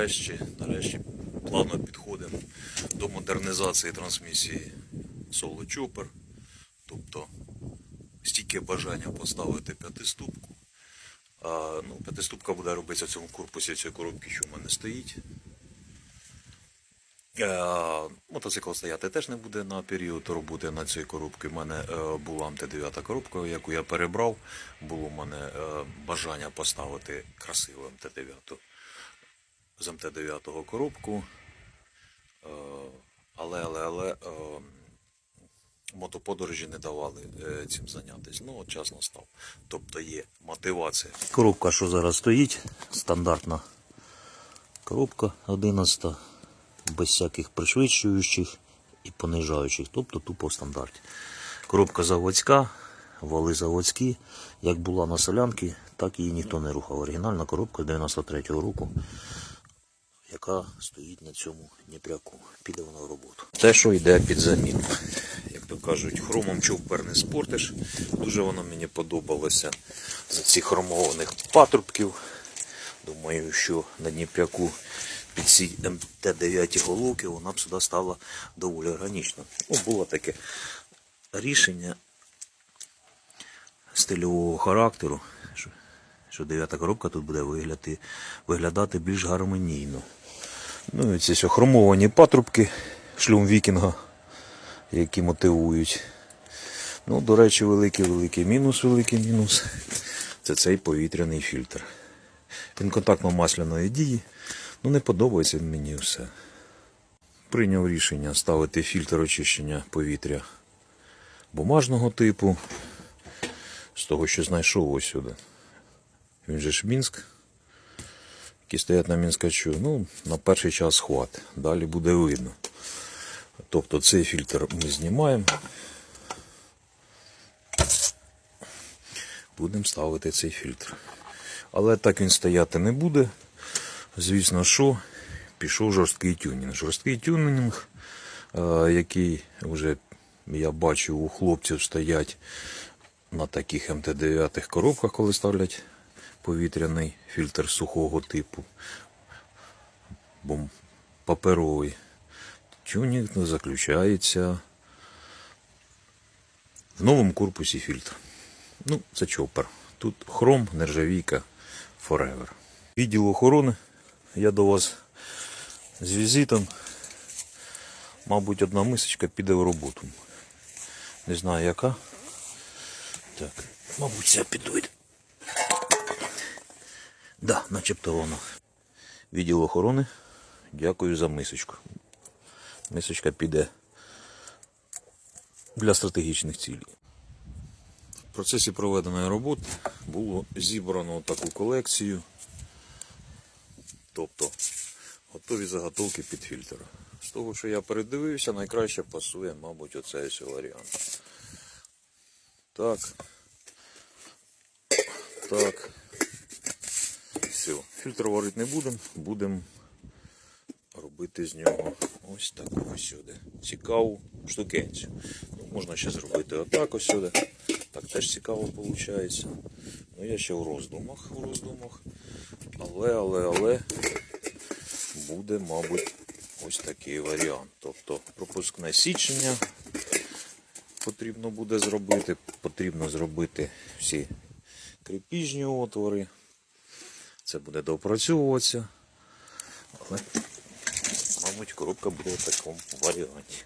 нарешті, нарешті плавно підходимо до модернізації трансмісії Solo Chopper. Тобто стільки бажання поставити п'ятиступку. А, ну, п'ятиступка буде робитися в цьому корпусі цієї коробки, що в мене стоїть. Е, Мотоцикл стояти теж не буде на період роботи на цій коробці. У мене е, була МТ-9 коробка, яку я перебрав. Було в мене е, бажання поставити красиву МТ-9 з МТ-9 коробку. Е, Але, але, але е, мотоподорожі не давали е, цим зайнятися. Ну, от час настав. Тобто є мотивація. Коробка, що зараз стоїть, стандартна коробка 11 без всяких пришвидшуючих і понижаючих, тобто тупо в стандарті. Коробка заводська, вали заводські. Як була на солянці, так її ніхто не рухав. Оригінальна коробка 93-го року, яка стоїть на цьому Дніпряку. Піде вона в роботу. Те, що йде під заміну. Як то кажуть, хромом човпер не спортиш. Дуже воно мені подобалося за цих хромованих патрубків. Думаю, що на Дніпряку під ці МТ-9 головки вона б сюди стала доволі органічно. Ну, було таке рішення стильового характеру, що, що дев'ята коробка тут буде виглядати, виглядати більш гармонійно. Ну ці все хромовані патрубки шлюм вікінга, які мотивують. Ну, до речі, великий-великий мінус, великий мінус. Це цей повітряний фільтр. Він контактно-масляної дії. Ну, не подобається мені все. Прийняв рішення ставити фільтр очищення повітря бумажного типу. З того, що знайшов ось сюди. Він же ж Мінськ. Які стоять на Мінськачу. Ну, на перший час хват. Далі буде видно. Тобто цей фільтр ми знімаємо. Будемо ставити цей фільтр. Але так він стояти не буде. Звісно, що пішов жорсткий тюнінг. Жорсткий тюнінг, е, який вже я бачу у хлопців стоять на таких МТ-9 коробках, коли ставлять повітряний фільтр сухого типу, паперовий. Тюнінг заключається в новому корпусі фільтр. Ну, це чопер. Тут хром, нержавійка, forever. Відділ охорони. Я до вас з візитом. Мабуть, одна мисочка піде в роботу. Не знаю яка. Так, мабуть, ця підойде. Да, начебто воно. Відділ охорони. Дякую за мисочку. Мисочка піде для стратегічних цілей. В процесі проведеної роботи було зібрано таку колекцію. Тобто готові заготовки під фільтр. З того, що я передивився, найкраще пасує, мабуть, оцей ось варіант. Так. Так. Фільтр варити не будемо, будемо робити з нього ось таку ось сюди. Цікаву штукенцю. Ну, можна ще зробити отак ось сюди. Так теж цікаво виходить. Ну я ще в роздумах, в роздумах. Але, але, але буде, мабуть, ось такий варіант. Тобто пропускне січення потрібно буде зробити. Потрібно зробити всі крепіжні отвори. Це буде допрацьовуватися. Але, мабуть, коробка буде в такому варіанті.